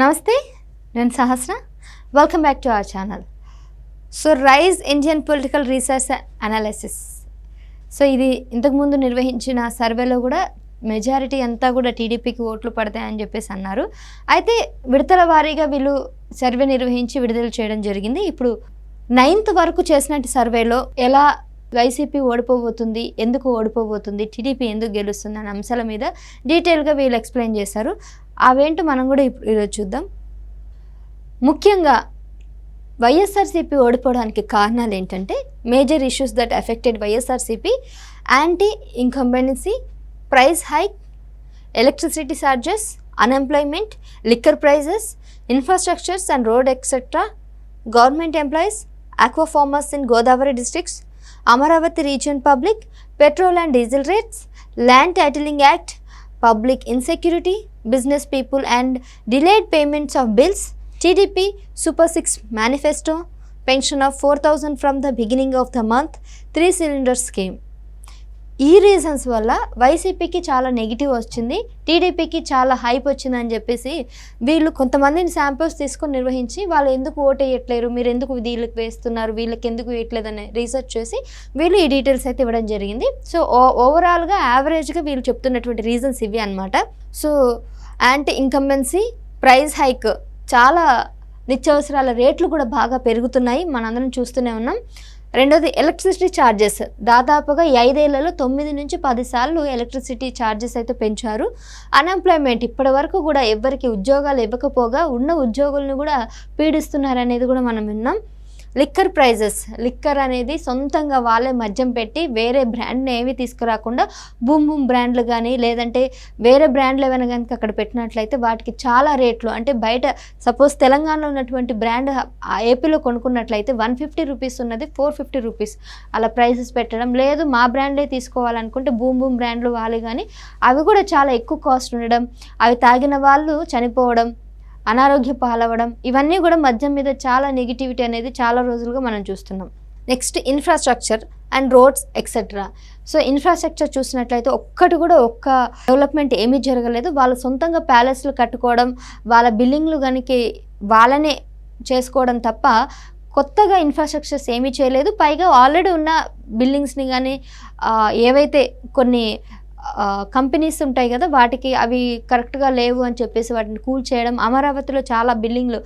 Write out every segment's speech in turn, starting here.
నమస్తే నేను Sahasra. Welcome back to our channel so rise Indian political research analysis so ఇది ఇంతకుముందు నిర్వహించిన సర్వేలో కూడా మెజారిటీ అంతా కూడా టీడీపీకి ఓట్లు పడతాయని చెప్పేసి అన్నారు. అయితే విడతల వారీగా వీళ్ళు సర్వే నిర్వహించి విడుదల చేయడం జరిగింది. ఇప్పుడు నైన్త్ వరకు చేసినట్టు సర్వేలో ఎలా వైసీపీ ఓడిపోబోతుంది ఎందుకు ఓడిపోబోతుంది టీడీపీ ఎందుకు గెలుస్తుంది అనే అంశాల మీద డీటెయిల్గా వీళ్ళు ఎక్స్ప్లెయిన్ చేశారు. అవేంటో మనం కూడా ఇప్పుడు ఈరోజు చూద్దాం. ముఖ్యంగా వైఎస్ఆర్సీపీ ఓడిపోవడానికి కారణాలు ఏంటంటే major issues that affected YSRCP anti incumbency price hike electricity charges unemployment liquor prices infrastructures and road etcetera government employees aqua farmers in Godavari districts Amaravati region public petrol and diesel rates land titling act public insecurity business people and delayed payments of bills TDP super six manifesto pension of four thousand from the beginning of the month three cylinder scheme ఈ reasons వల్ల వైసీపీకి చాలా negative వచ్చింది టీడీపీకి చాలా hype వచ్చిందని చెప్పేసి వీళ్ళు కొంతమందిని శాంపిల్స్ తీసుకొని నిర్వహించి వాళ్ళు ఎందుకు ఓట్ వేయట్లేరు మీరు ఎందుకు వీళ్ళకి వేస్తున్నారు వీళ్ళకి ఎందుకు వేయట్లేదు అనే రీసెర్చ్ చేసి వీళ్ళు ఈ డీటెయిల్స్ అయితే ఇవ్వడం జరిగింది. సో ఓవరాల్గా యావరేజ్గా వీళ్ళు చెప్తున్నటువంటి రీజన్స్ ఇవి అనమాట so anti incumbency price hike చాలా నిత్యావసరాల రేట్లు కూడా బాగా పెరుగుతున్నాయి. మనందరం చూస్తూనే ఉన్నాం. రెండోది ఎలక్ట్రిసిటీ ఛార్జెస్ దాదాపుగా ఐదేళ్ళలో తొమ్మిది నుంచి పది సార్లు ఎలక్ట్రిసిటీ ఛార్జెస్ అయితే పెంచారు. అన్ఎంప్లాయ్మెంట్ ఇప్పటి వరకు కూడా ఎవరికి ఉద్యోగాలు ఇవ్వకపోగా ఉన్న ఉద్యోగులను కూడా పీడిస్తున్నారు అనేది కూడా మనం విన్నాం. లిక్కర్ ప్రైజెస్ లిక్కర్ అనేది సొంతంగా వాళ్ళే మద్యం పెట్టి వేరే బ్రాండ్ని ఏవి తీసుకురాకుండా బూమ్ బూమ్ బ్రాండ్లు కానీ లేదంటే వేరే బ్రాండ్లు ఏమైనా కనుక అక్కడ పెట్టినట్లయితే వాటికి చాలా రేట్లు. అంటే బయట సపోజ్ తెలంగాణలో ఉన్నటువంటి బ్రాండ్ ఏపీలో కొనుక్కున్నట్లయితే వన్ ఫిఫ్టీ రూపీస్ ఉన్నది ఫోర్ ఫిఫ్టీ రూపీస్ అలా ప్రైసెస్ పెట్టడం. లేదు మా బ్రాండే తీసుకోవాలనుకుంటే బూమ్ బూమ్ బ్రాండ్లు వాళ్ళు కానీ అవి కూడా చాలా ఎక్కువ కాస్ట్ ఉండడం. అవి తాగిన వాళ్ళు చనిపోవడం. అనారోగ్య పాలవడం ఇవన్నీ కూడా మద్యం మీద చాలా నెగిటివిటీ అనేది చాలా రోజులుగా మనం చూస్తున్నాం. Next infrastructure and roads etcetera so infrastructure చూసినట్లయితే ఒక్కటి కూడా ఒక్క డెవలప్మెంట్ ఏమీ జరగలేదు. వాళ్ళ సొంతంగా ప్యాలెస్లు కట్టుకోవడం వాళ్ళ బిల్డింగ్లు కనుక వాళ్ళనే చేసుకోవడం తప్ప కొత్తగా ఇన్ఫ్రాస్ట్రక్చర్స్ ఏమీ చేయలేదు. పైగా ఆల్రెడీ ఉన్న బిల్డింగ్స్ని కానీ ఏవైతే కొన్ని కంపెనీస్ ఉంటాయి కదా వాటికి అవి కరెక్ట్గా లేవు అని చెప్పేసి వాటిని కూల్ చేయడం అమరావతిలో చాలా బిల్డింగ్లు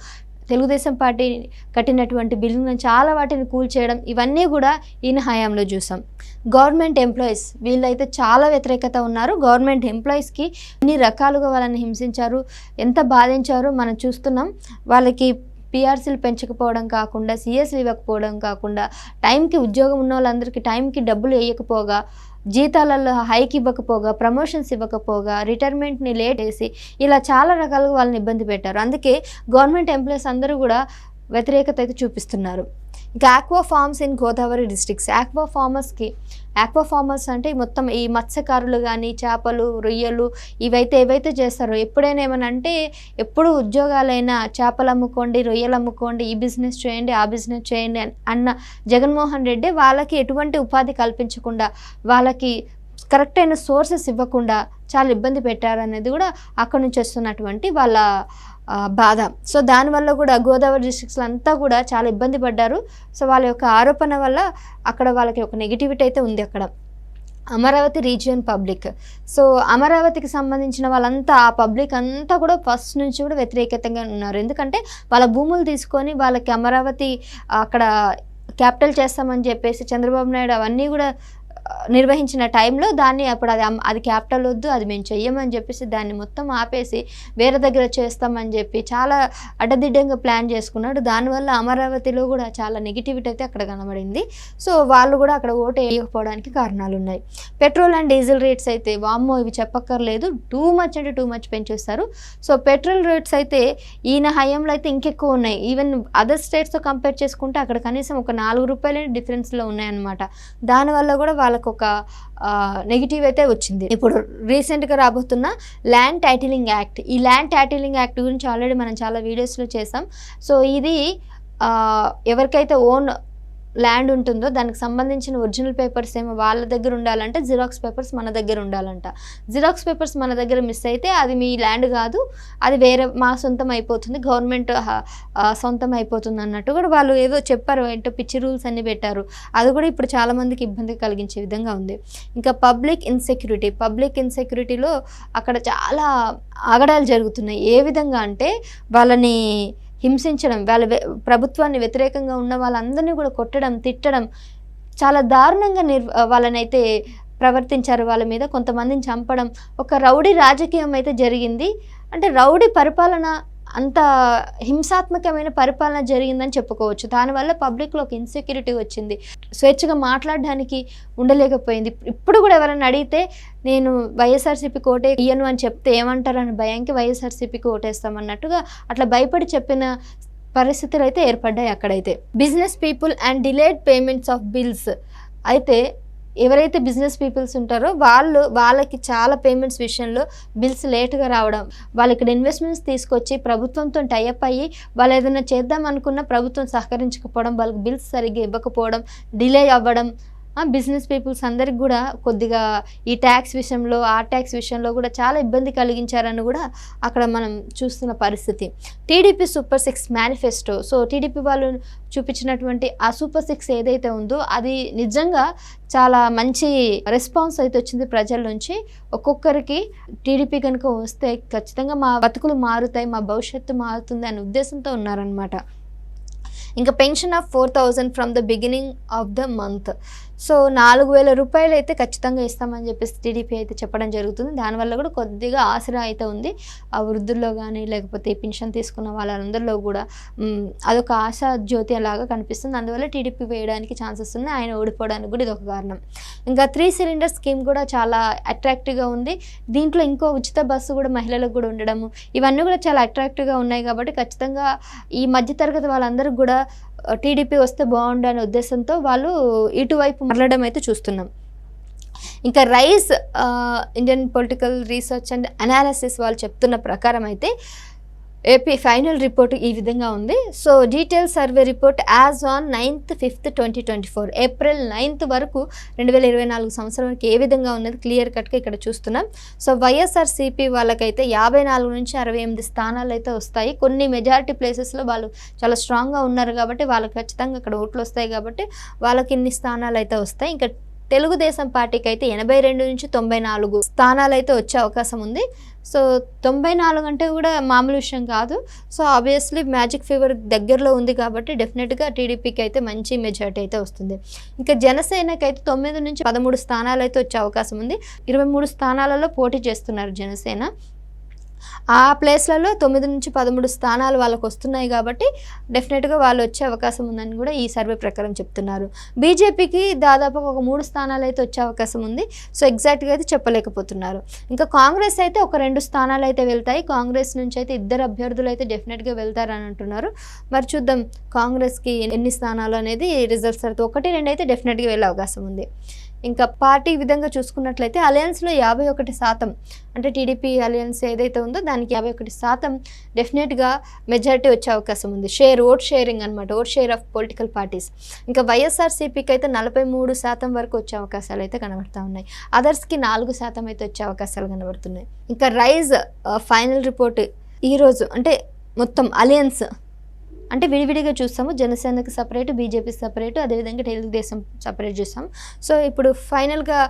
తెలుగుదేశం పార్టీ కట్టినటువంటి బిల్డింగ్లను చాలా వాటిని కూల్ చేయడం ఇవన్నీ కూడా ఈయన హయాంలో చూసాం. గవర్నమెంట్ ఎంప్లాయీస్ వీళ్ళైతే చాలా వ్యతిరేకత ఉన్నారు. గవర్నమెంట్ ఎంప్లాయీస్కి ఎన్ని రకాలుగా వాళ్ళని హింసించారు ఎంత బాధించారో మనం చూస్తున్నాం. వాళ్ళకి పిఆర్సీలు పెంచకపోవడం కాకుండా సిఎస్లు ఇవ్వకపోవడం కాకుండా టైంకి ఉద్యోగం ఉన్న వాళ్ళందరికీ టైంకి డబ్బులు వేయకపోగా జీతాలలో హైక్ ఇవ్వకపోగా ప్రమోషన్స్ ఇవ్వకపోగా రిటైర్మెంట్ని లేట్ వేసి ఇలా చాలా రకాలుగా వాళ్ళని ఇబ్బంది పెట్టారు. అందుకే గవర్నమెంట్ ఎంప్లాయీస్ అందరూ కూడా వ్యతిరేకత అయితే చూపిస్తున్నారు. ఇంకా aqua farms in Godavari districts. Aqua ఫార్మర్స్కి aqua farmers అంటే మొత్తం ఈ మత్స్యకారులు కానీ చేపలు రొయ్యలు ఇవైతే ఏవైతే చేస్తారో ఎప్పుడైనా ఏమైనా అంటే ఎప్పుడు ఉద్యోగాలైనా చేపలు అమ్ముకోండి రొయ్యలు అమ్ముకోండి ఈ బిజినెస్ చేయండి ఆ బిజినెస్ చేయండి అన్న జగన్మోహన్ రెడ్డి వాళ్ళకి ఎటువంటి ఉపాధి కల్పించకుండా వాళ్ళకి కరెక్ట్ అయిన సోర్సెస్ ఇవ్వకుండా చాలా ఇబ్బంది పెట్టారనేది కూడా అక్కడ నుంచి వస్తున్నటువంటి వాళ్ళ బాధ. సో దానివల్ల కూడా గోదావరి డిస్ట్రిక్ట్స్లో అంతా కూడా చాలా ఇబ్బంది పడ్డారు. సో వాళ్ళ యొక్క ఆరోపణ వల్ల అక్కడ వాళ్ళకి ఒక నెగిటివిటీ అయితే ఉంది అక్కడ. Amaravati region public. సో అమరావతికి సంబంధించిన వాళ్ళంతా ఆ పబ్లిక్ అంతా కూడా ఫస్ట్ నుంచి కూడా వ్యతిరేకతంగా ఉన్నారు. ఎందుకంటే వాళ్ళ భూములు తీసుకొని వాళ్ళకి అమరావతి అక్కడ క్యాపిటల్ చేస్తామని చెప్పేసి చంద్రబాబు నాయుడు అవన్నీ కూడా నిర్వహించిన టైంలో దాన్ని అప్పుడు అది అది క్యాపిటల్ వద్దు అది మేము చెయ్యమని చెప్పేసి దాన్ని మొత్తం ఆపేసి వేరే దగ్గర చేస్తామని చెప్పి చాలా అడ్డదిడ్డంగా ప్లాన్ చేసుకున్నాడు. దానివల్ల అమరావతిలో కూడా చాలా నెగిటివిటీ అయితే అక్కడ కనబడింది. సో వాళ్ళు కూడా అక్కడ ఓటు వేయకపోవడానికి కారణాలు ఉన్నాయి పెట్రోల్ అండ్ డీజిల్ రేట్స్ అయితే వామ్మో ఇవి చెప్పక్కర్లేదు. టూ మచ్ అంటే టూ మచ్ పెంచేస్తారు. సో పెట్రోల్ రేట్స్ అయితే ఈయన హయాంలో అయితే ఇంకెక్కువ ఉన్నాయి. ఈవెన్ అదర్ స్టేట్స్తో కంపేర్ చేసుకుంటే అక్కడ కనీసం ఒక నాలుగు రూపాయలు డిఫరెన్స్లో ఉన్నాయన్నమాట. దానివల్ల కూడా వాళ్ళ వాళ్ళకు ఒక నెగిటివ్ అయితే వచ్చింది. ఇప్పుడు రీసెంట్గా రాబోతున్న ల్యాండ్ టైటిలింగ్ యాక్ట్. ఈ ల్యాండ్ టైటిలింగ్ యాక్ట్ గురించి ఆల్రెడీ మనం చాలా వీడియోస్లో చేసాం సో ఇది ఎవరికైతే ఓన్ ల్యాండ్ ఉంటుందో దానికి సంబంధించిన ఒరిజినల్ పేపర్స్ ఏమో వాళ్ళ దగ్గర ఉండాలంటే జిరాక్స్ పేపర్స్ మన దగ్గర ఉండాలంట. జిరాక్స్ పేపర్స్ మన దగ్గర మిస్ అయితే అది మీ ల్యాండ్ కాదు అది వేరే మా సొంతం అయిపోతుంది గవర్నమెంట్ సొంతం అయిపోతుంది అన్నట్టు కూడా వాళ్ళు ఏదో చెప్పారు ఏంటో పిచ్చి రూల్స్ అన్ని పెట్టారు. అది కూడా ఇప్పుడు చాలామందికి ఇబ్బంది కలిగించే విధంగా ఉంది. ఇంకా పబ్లిక్ ఇన్సెక్యూరిటీ పబ్లిక్ ఇన్సెక్యూరిటీలో అక్కడ చాలా ఆగడాలు జరుగుతున్నాయి. ఏ విధంగా అంటే వాళ్ళని హింసించడం వాళ్ళ ప్రభుత్వాన్ని వ్యతిరేకంగా ఉన్న వాళ్ళందరినీ కూడా కొట్టడం తిట్టడం చాలా దారుణంగా నిర్ వాళ్ళనైతే ప్రవర్తించారు వాళ్ళ మీద కొంతమందిని చంపడం. ఒక రౌడీ రాజకీయం అయితే జరిగింది. అంటే రౌడీ పరిపాలన అంత హింసాత్మకమైన పరిపాలన జరిగిందని చెప్పుకోవచ్చు. దానివల్ల పబ్లిక్లో ఒక ఇన్సెక్యూరిటీ వచ్చింది. స్వేచ్ఛగా మాట్లాడడానికి ఉండలేకపోయింది. ఇప్పుడు కూడా ఎవరైనా అడిగితే నేను వైఎస్ఆర్సీపీ కోటే ఇయ్యను అని చెప్తే ఏమంటారని భయానికి వైఎస్ఆర్సీపీకి ఓటేస్తాం అన్నట్టుగా అట్లా భయపడి చెప్పిన పరిస్థితులు అయితే ఏర్పడ్డాయి అక్కడైతే. Business people and delayed payments of bills. అయితే ఎవరైతే బిజినెస్ పీపుల్స్ ఉంటారో వాళ్ళు వాళ్ళకి చాలా పేమెంట్స్ విషయంలో బిల్స్ లేట్గా రావడం వాళ్ళు ఇక్కడ ఇన్వెస్ట్మెంట్స్ తీసుకొచ్చి ప్రభుత్వంతో టైఅప్ అయ్యి వాళ్ళు ఏదైనా చేద్దాం అనుకున్న ప్రభుత్వం సహకరించకపోవడం వాళ్ళకి బిల్స్ సరిగ్గా ఇవ్వకపోవడం డిలే అవ్వడం బిజినెస్ పీపుల్స్ అందరికి కూడా కొద్దిగా ఈ ట్యాక్స్ విషయంలో ఆ ట్యాక్స్ విషయంలో కూడా చాలా ఇబ్బంది కలిగించారని కూడా అక్కడ మనం చూస్తున్న పరిస్థితి. TDP super six manifesto so TDP వాళ్ళు చూపించినటువంటి ఆ సూపర్ సిక్స్ ఏదైతే ఉందో అది నిజంగా చాలా మంచి రెస్పాన్స్ అయితే వచ్చింది ప్రజల నుంచి. ఒక్కొక్కరికి టీడీపీ కనుక వస్తే ఖచ్చితంగా మా బతుకులు మారుతాయి మా భవిష్యత్తు మారుతుంది అనే ఉద్దేశంతో ఉన్నారనమాట ఇంకా pension of four thousand from the beginning of the month so నాలుగు వేల రూపాయలు అయితే ఖచ్చితంగా ఇస్తామని చెప్పేసి టీడీపీ అయితే చెప్పడం జరుగుతుంది. దానివల్ల కూడా కొద్దిగా ఆసరా అయితే ఉంది. ఆ వృద్ధుల్లో కానీ లేకపోతే పెన్షన్ తీసుకున్న వాళ్ళందరిలో కూడా అదొక ఆశా జ్యోతి లాగా కనిపిస్తుంది. అందువల్ల టీడీపీ వేయడానికి ఛాన్సెస్ ఉన్నాయి. ఆయన ఓడిపోవడానికి కూడా ఇది ఒక కారణం. ఇంకా త్రీ సిలిండర్ స్కీమ్ కూడా చాలా అట్రాక్టివ్గా ఉంది. దీంట్లో ఇంకో ఉచిత బస్సు కూడా మహిళలకు కూడా ఉండడము ఇవన్నీ కూడా చాలా అట్రాక్టివ్గా ఉన్నాయి కాబట్టి ఖచ్చితంగా ఈ మధ్యతరగతి వాళ్ళందరికీ కూడా టీడీపీ వస్తే బాగుండు అనే ఉద్దేశంతో వాళ్ళు ఇటువైపు మరలడం అయితే చూస్తున్నాం. ఇంకా rise Indian political research and analysis వాళ్ళు చెప్తున్న ప్రకారం అయితే ఏపీ ఫైనల్ రిపోర్ట్ ఈ విధంగా ఉంది. So detail survey report as on ninth fifth twenty twenty four April ninth వరకు రెండు వేల ఇరవై నాలుగు సంవత్సరం వరకు ఏ విధంగా ఉన్నది క్లియర్ కట్గా ఇక్కడ చూస్తున్నాం. సో వైఎస్ఆర్సీపీ వాళ్ళకైతే యాభై నాలుగు నుంచి అరవై ఎనిమిది స్థానాలు అయితే వస్తాయి. కొన్ని మెజారిటీ ప్లేసెస్లో వాళ్ళు చాలా స్ట్రాంగ్గా ఉన్నారు కాబట్టి వాళ్ళకి ఖచ్చితంగా అక్కడ ఓట్లు వస్తాయి కాబట్టి వాళ్ళకి ఇన్ని స్థానాలు అయితే వస్తాయి. ఇంకా తెలుగుదేశం పార్టీకి అయితే ఎనభై రెండు నుంచి తొంభై నాలుగు స్థానాలు అయితే వచ్చే అవకాశం ఉంది. సో తొంభై నాలుగు అంటే కూడా మామూలు విషయం కాదు. సో ఆబ్వియస్లీ మ్యాజిక్ ఫీవర్ దగ్గరలో ఉంది కాబట్టి డెఫినెట్గా టీడీపీకి అయితే మంచి మెజార్టీ అయితే వస్తుంది. ఇంకా జనసేనకి అయితే తొమ్మిది నుంచి పదమూడు స్థానాలు అయితే వచ్చే అవకాశం ఉంది. ఇరవై మూడు స్థానాలలో పోటీ చేస్తున్నారు జనసేన. ఆ ప్లేస్లలో తొమ్మిది నుంచి పదమూడు స్థానాలు వాళ్ళకు వస్తున్నాయి కాబట్టి డెఫినెట్గా వాళ్ళు వచ్చే అవకాశం ఉందని కూడా ఈ సర్వే ప్రకారం చెప్తున్నారు. బీజేపీకి దాదాపు ఒక మూడు స్థానాలు అయితే వచ్చే అవకాశం ఉంది. సో ఎగ్జాక్ట్గా అయితే చెప్పలేకపోతున్నారు. ఇంకా కాంగ్రెస్ అయితే ఒక రెండు స్థానాలు అయితే వెళ్తాయి. కాంగ్రెస్ నుంచి అయితే ఇద్దరు అభ్యర్థులు అయితే డెఫినెట్గా వెళ్తారని అంటున్నారు. మరి చూద్దాం కాంగ్రెస్కి ఎన్ని స్థానాలు అనేది రిజల్ట్స్ తర్వాత ఒకటి రెండు అయితే డెఫినెట్గా వెళ్ళే అవకాశం ఉంది. ఇంకా పార్టీ విధంగా చూసుకున్నట్లయితే అలయన్స్లో యాభై ఒకటి శాతం అంటే టీడీపీ అలయన్స్ ఏదైతే ఉందో దానికి యాభై ఒకటి శాతం డెఫినెట్గా మెజారిటీ వచ్చే అవకాశం ఉంది. షేర్ ఓట్ షేరింగ్ అనమాట vote share of political parties. ఇంకా వైఎస్ఆర్సీపీకి అయితే నలభై మూడు శాతం వరకు వచ్చే అవకాశాలు అయితే కనబడుతూ ఉన్నాయి. అదర్స్కి నాలుగు శాతం అయితే వచ్చే అవకాశాలు కనబడుతున్నాయి. ఇంకా రైజ్ ఫైనల్ రిపోర్ట్ ఈరోజు అంటే మొత్తం అలయన్స్ అంటే విడివిడిగా చూస్తాము జనసేనకి సపరేట్ బీజేపీ సపరేట్ అదేవిధంగా తెలుగుదేశం సపరేట్ చూస్తాం. సో ఇప్పుడు ఫైనల్గా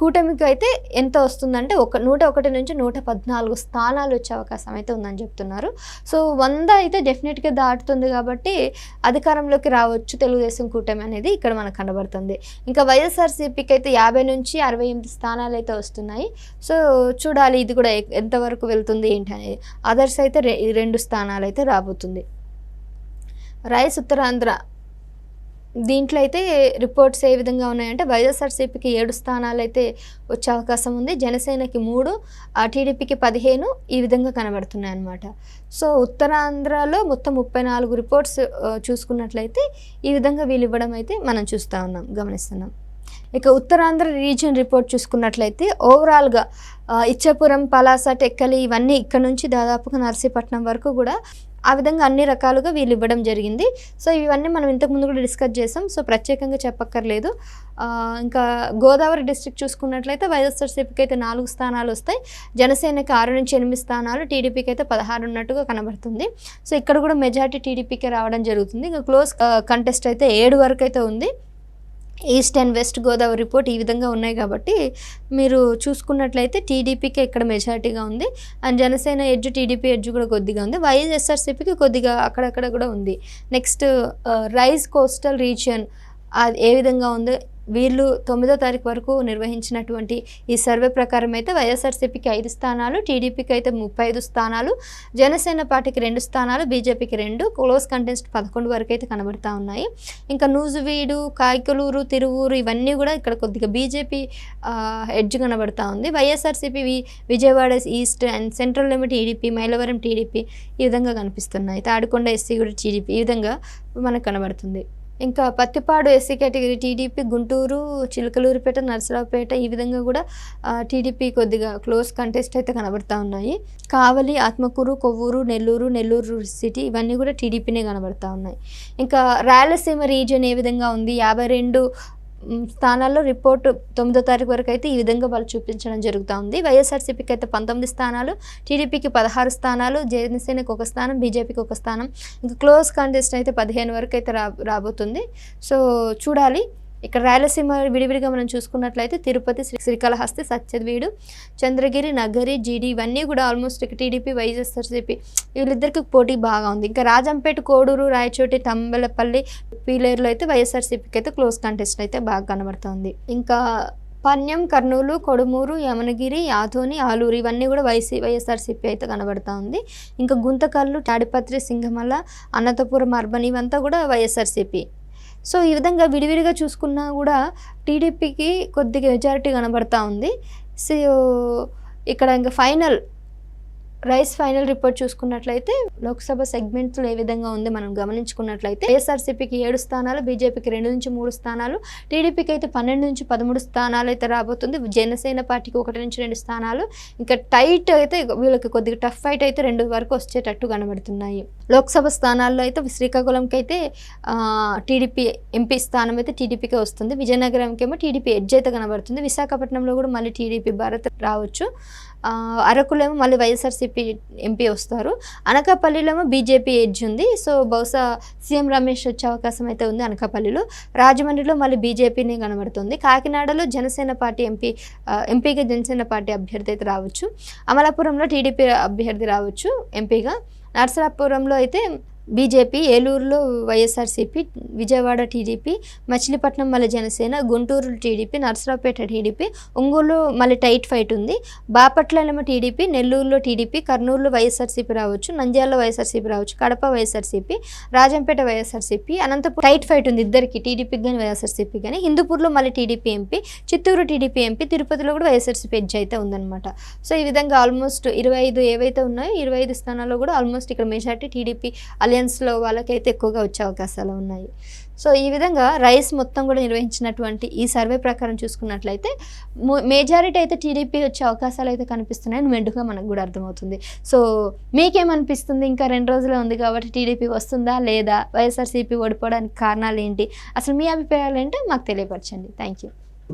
కూటమికి అయితే ఎంత వస్తుందంటే ఒక నూట ఒకటి నుంచి నూట పద్నాలుగు స్థానాలు వచ్చే అవకాశం అయితే ఉందని చెప్తున్నారు. సో వంద అయితే డెఫినెట్గా దాటుతుంది కాబట్టి అధికారంలోకి రావచ్చు తెలుగుదేశం కూటమి అనేది ఇక్కడ మనకు కనబడుతుంది. ఇంకా వైఎస్ఆర్సీపీకి అయితే యాభై నుంచి అరవై ఎనిమిది స్థానాలు అయితే వస్తున్నాయి. సో చూడాలి ఇది కూడా ఎంతవరకు వెళ్తుంది ఏంటి అనేది అదర్స్ అయితే రెండు స్థానాలు అయితే రాబోతుంది. రైస్ ఉత్తరాంధ్ర దీంట్లో అయితే రిపోర్ట్స్ ఏ విధంగా ఉన్నాయంటే వైఎస్ఆర్సీపీకి ఏడు స్థానాలు అయితే వచ్చే అవకాశం ఉంది. జనసేనకి మూడు టీడీపీకి పదిహేను ఈ విధంగా కనబడుతున్నాయి అన్నమాట సో ఉత్తరాంధ్రలో మొత్తం ముప్పై నాలుగు రిపోర్ట్స్ చూసుకున్నట్లయితే ఈ విధంగా వీళ్ళు ఇవ్వడం అయితే మనం చూస్తూ ఉన్నాం గమనిస్తున్నాం. ఇక ఉత్తరాంధ్ర రీజియన్ రిపోర్ట్ చూసుకున్నట్లయితే ఓవరాల్గా ఇచ్చపురం ఇచ్చాపురం పలాస టెక్కలి ఇవన్నీ ఇక్కడ నుంచి దాదాపుగా నర్సీపట్నం వరకు కూడా ఆ విధంగా అన్ని రకాలుగా వీళ్ళు ఇవ్వడం జరిగింది. సో ఇవన్నీ మనం ఇంతకుముందు కూడా డిస్కస్ చేసాం. సో ప్రత్యేకంగా చెప్పక్కర్లేదు. ఇంకా గోదావరి డిస్ట్రిక్ట్ చూసుకున్నట్లయితే వైఎస్ఆర్సీపీకి అయితే నాలుగు స్థానాలు వస్తాయి. జనసేనకి ఆరు నుంచి ఎనిమిది స్థానాలు టీడీపీకి అయితే పదహారు ఉన్నట్టుగా కనబడుతుంది. సో ఇక్కడ కూడా మెజార్టీ టీడీపీకి రావడం జరుగుతుంది. ఇంకా క్లోజ్ కంటెస్ట్ అయితే ఏడు వరకు అయితే ఉంది. East and west Godavari report ఈ విధంగా ఉన్నాయి కాబట్టి మీరు చూసుకున్నట్లయితే టీడీపీకి ఇక్కడ మెజారిటీగా ఉంది. And Janasena edge TDP edge కూడా కొద్దిగా ఉంది. వైఎస్ఆర్సీపీకి కొద్దిగా అక్కడక్కడ కూడా ఉంది. నెక్స్ట్ రైస్ కోస్టల్ రీజియన్ అది ఏ విధంగా ఉందో వీళ్ళు తొమ్మిదో తారీఖు వరకు నిర్వహించినటువంటి ఈ సర్వే ప్రకారం అయితే వైఎస్ఆర్సీపీకి ఐదు స్థానాలు టీడీపీకి అయితే ముప్పై ఐదు స్థానాలు జనసేన పార్టీకి రెండు స్థానాలు బీజేపీకి రెండు క్లోజ్ కంటెస్ట్ పదకొండు వరకు అయితే కనబడతా ఉన్నాయి. ఇంకా నూజువీడు కాయకలూరు తిరువూరు ఇవన్నీ కూడా ఇక్కడ కొద్దిగా బీజేపీ ఎడ్జ్ కనబడతా ఉంది. YSRCP we Vijayawada east and central limit TDP Mylavaram TDP ఈ విధంగా కనిపిస్తున్నాయి. తాడికొండ ఎస్సీ కూడా టీడీపీ ఈ విధంగా మనకు కనబడుతుంది. ఇంకా Pattipadu SC category TDP Guntur Chilakaluripet Narasaraopet ఈ విధంగా కూడా టీడీపీ కొద్దిగా క్లోజ్ కంటెస్ట్ అయితే కనబడతా ఉన్నాయి. కావలి ఆత్మకూరు కొవ్వూరు నెల్లూరు నెల్లూరు సిటీ ఇవన్నీ కూడా టీడీపీనే కనబడతా ఉన్నాయి. ఇంకా రాయలసీమ రీజియన్ ఏ విధంగా ఉంది? యాభై రెండు స్థానాల్లో రిపోర్టు తొమ్మిదో తారీఖు వరకు అయితే ఈ విధంగా వాళ్ళు చూపించడం జరుగుతూ ఉంది. వైఎస్ఆర్సీపీకి అయితే పంతొమ్మిది స్థానాలు టీడీపీకి పదహారు స్థానాలు జనసేనకు ఒక స్థానం బీజేపీకి ఒక స్థానం. ఇంకా క్లోజ్ కాంటెస్ట్ అయితే పదిహేను వరకు అయితే రా రాబోతుంది. సో చూడాలి. ఇక్కడ రాయలసీమ విడివిడిగా మనం చూసుకున్నట్లయితే తిరుపతి శ్రీ శ్రీకాళహస్తి సత్యవీడు చంద్రగిరి నగరి జీడి ఇవన్నీ కూడా ఆల్మోస్ట్ టీడీపీ వైఎస్ఆర్సీపీ వీళ్ళిద్దరికి పోటీ బాగా ఉంది. ఇంకా రాజంపేట కోడూరు రాయచోటి తంబలపల్లి పీలేరులో అయితే వైఎస్ఆర్సీపీకి అయితే క్లోజ్ కంటెస్ట్ అయితే బాగా కనబడుతుంది. ఇంకా పన్యం కర్నూలు కొడుమూరు యమనగిరి యాదోని ఆలూరు ఇవన్నీ కూడా వైసీ వైఎస్ఆర్సీపీ అయితే కనబడతా ఉంది ఇంకా గుంతకల్లు తాడిపత్రి సింగమల అనంతపురం అర్బన్ ఇవంతా కూడా వైఎస్ఆర్సీపీ. సో ఈ విధంగా విడివిడిగా చూసుకున్నా కూడా టీడీపీకి కొద్దిగా మెజారిటీ కనబడతా ఉంది. సో ఇక్కడ ఇంకా ఫైనల్ రైస్ ఫైనల్ రిపోర్ట్ చూసుకున్నట్లయితే లోక్సభ సెగ్మెంట్లో ఏ విధంగా ఉంది మనం గమనించుకున్నట్లయితే ఏఎస్ఆర్సీపీకి ఏడు స్థానాలు బీజేపీకి రెండు నుంచి మూడు స్థానాలు టీడీపీకి అయితే పన్నెండు నుంచి పదమూడు స్థానాలు అయితే రాబోతుంది. జనసేన పార్టీకి ఒకటి నుంచి రెండు స్థానాలు. ఇంకా టైట్ అయితే వీళ్ళకి కొద్దిగా టఫ్ ఫైట్ అయితే రెండు వరకు వచ్చేటట్టు కనబడుతున్నాయి. లోక్సభ స్థానాల్లో అయితే శ్రీకాకుళంకి అయితే టీడీపీ ఎంపీ స్థానం అయితే టీడీపీకే వస్తుంది. విజయనగరంకి ఏమో టీడీపీ ఎడ్జ్ అయితే కనబడుతుంది. విశాఖపట్నంలో కూడా మళ్ళీ టీడీపీ భారత్ రావచ్చు. అరకులేమో మళ్ళీ వైఎస్ఆర్సీపీ ఎంపీ వస్తారు. అనకాపల్లిలో బీజేపీ ఎడ్జ్ ఉంది. సో బహుశా సీఎం రమేష్ వచ్చే అవకాశం అయితే ఉంది అనకాపల్లిలో. రాజమండ్రిలో మళ్ళీ బీజేపీనే కనబడుతుంది. కాకినాడలో జనసేన పార్టీ ఎంపీ ఎంపీగా జనసేన పార్టీ అభ్యర్థి అయితే రావచ్చు. అమలాపురంలో టీడీపీ అభ్యర్థి రావచ్చు ఎంపీగా. నర్సరాపురంలో అయితే బీజేపీ ఏలూరులో వైఎస్ఆర్సీపీ విజయవాడ టీడీపీ మచిలీపట్నం మళ్ళీ జనసేన గుంటూరు టీడీపీ నర్సరావుపేట టీడీపీ ఒంగోలు మళ్ళీ టైట్ ఫైట్ ఉంది. బాపట్లనేమో టీడీపీ నెల్లూరులో టీడీపీ కర్నూలులో వైఎస్ఆర్సీపీ రావచ్చు నంద్యాలలో వైఎస్ఆర్సీపీ రావచ్చు Kadapa YSRCP Rajampet YSRCP Anantapur tight fight ఉంది ఇద్దరికి టీడీపీకి కానీ వైఎస్ఆర్సీపీ కానీ హిందూపూర్లో మళ్ళీ TDP MP Chittoor TDP MP తిరుపతిలో కూడా వైఎస్ఆర్సీపీ ఎడ్జ్ అయితే ఉందన్నమాట. సో ఈ విధంగా ఆల్మోస్ట్ ఇరవై ఐదు ఏవైతే ఉన్నాయో ఇరవై ఐదు స్థానాల్లో కూడా ఆల్మోస్ట్ ఇక్కడ మెజార్టీ టీడీపీ అలయన్స్లో వాళ్ళకైతే ఎక్కువగా వచ్చే అవకాశాలు ఉన్నాయి. సో ఈ విధంగా రైస్ మొత్తం కూడా నిర్వహించినటువంటి ఈ సర్వే ప్రకారం చూసుకున్నట్లయితే మేజారిటీ అయితే టీడీపీ వచ్చే అవకాశాలు అయితే కనిపిస్తున్నాయని మెండుగా మనకు కూడా అర్థమవుతుంది. సో మీకేమనిపిస్తుంది? ఇంకా రెండు రోజులే ఉంది కాబట్టి టీడీపీ వస్తుందా లేదా? వైఎస్ఆర్సీపీ ఓడిపోవడానికి కారణాలు ఏంటి? అసలు మీ అభిప్రాయాలు ఏంటో మాకు తెలియపరచండి. Thank you